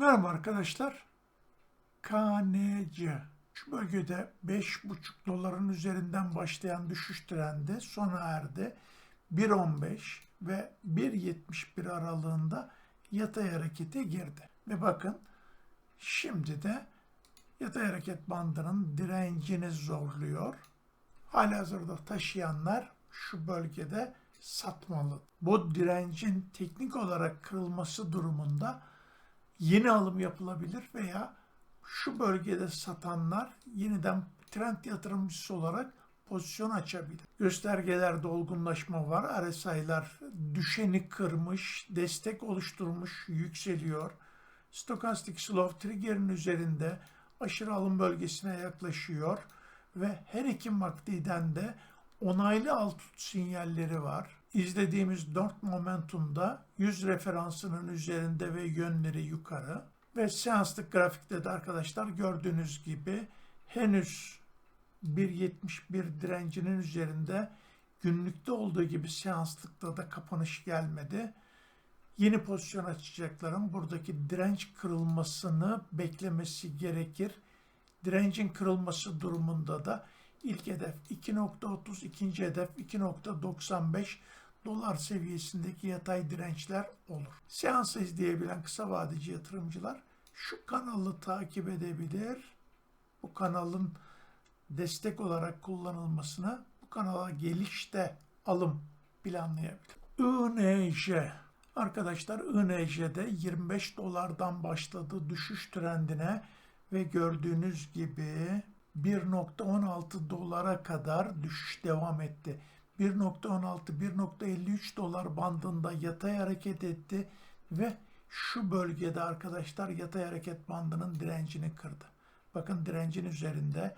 Merhaba arkadaşlar. KNC. Şu bölgede 5,5 doların üzerinden başlayan düşüş trendi sona erdi. 1.15 ve 1.71 aralığında yatay harekete girdi. Ve bakın şimdi de yatay hareket bandının direncini zorluyor. Halihazırda taşıyanlar şu bölgede satmalı. Bu direncin teknik olarak kırılması durumunda yeni alım yapılabilir veya şu bölgede satanlar yeniden trend yatırımcısı olarak pozisyon açabilir. Göstergelerde olgunlaşma var. RSI'lar düşeni kırmış, destek oluşturmuş, yükseliyor. Stokastik slow trigger'in üzerinde aşırı alım bölgesine yaklaşıyor ve her iki maddeden de onaylı alt sinyalleri var. İzlediğimiz 4 momentumda 100 referansının üzerinde ve yönleri yukarı. Ve seanslık grafikte de arkadaşlar gördüğünüz gibi henüz 1.71 direncinin üzerinde günlükte olduğu gibi seanslıkta da kapanış gelmedi. Yeni pozisyon açacakların buradaki direnç kırılmasını beklemesi gerekir. Direncin kırılması durumunda da ilk hedef 2.30, ikinci hedef 2.95 dolar seviyesindeki yatay dirençler olur. Seansı izleyebilen kısa vadeci yatırımcılar şu kanalı takip edebilir. Bu kanalın destek olarak kullanılmasını bu kanala gelişte alım planlayabilir. INJ Arkadaşlar INJ'de 25 dolardan başladı düşüş trendine ve gördüğünüz gibi 1.16 dolara kadar düşüş devam etti. 1.16-1.53 dolar bandında yatay hareket etti ve şu bölgede arkadaşlar yatay hareket bandının direncini kırdı. Bakın direncin üzerinde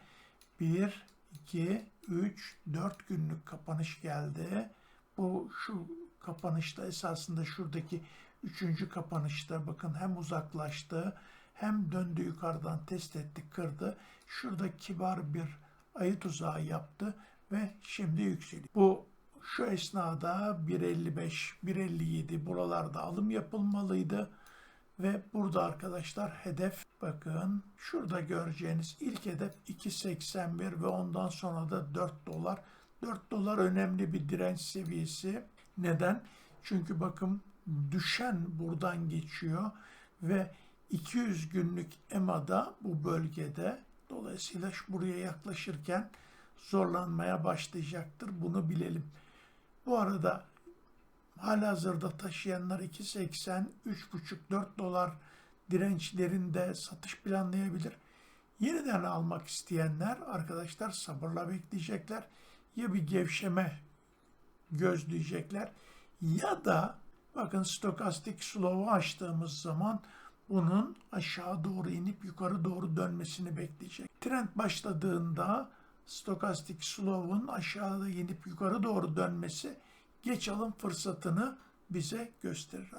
1, 2, 3, 4 günlük kapanış geldi. Bu şu kapanışta esasında şuradaki üçüncü kapanışta bakın hem uzaklaştı hem döndü yukarıdan test etti kırdı. Şurada kibar bir ayı tuzağı yaptı ve şimdi yükseliyor. Bu şu esnada 1.55, 1.57 buralarda alım yapılmalıydı. Ve burada arkadaşlar hedef bakın şurada göreceğiniz ilk hedef 2.81 ve ondan sonra da 4 dolar. 4 dolar önemli bir direnç seviyesi. Neden? Çünkü bakın düşen buradan geçiyor ve 200 günlük EMA'da bu bölgede dolayısıyla buraya yaklaşırken zorlanmaya başlayacaktır. Bunu bilelim. Bu arada halihazırda taşıyanlar 2.80, 3.5-4 dolar dirençlerinde satış planlayabilir. Yeniden almak isteyenler arkadaşlar sabırla bekleyecekler. Ya bir gevşeme gözleyecekler ya da bakın stokastik slow'u açtığımız zaman bunun aşağı doğru inip yukarı doğru dönmesini bekleyecek. Trend başladığında stokastik slow'un aşağıda inip yukarı doğru dönmesi geç alım fırsatını bize gösterir.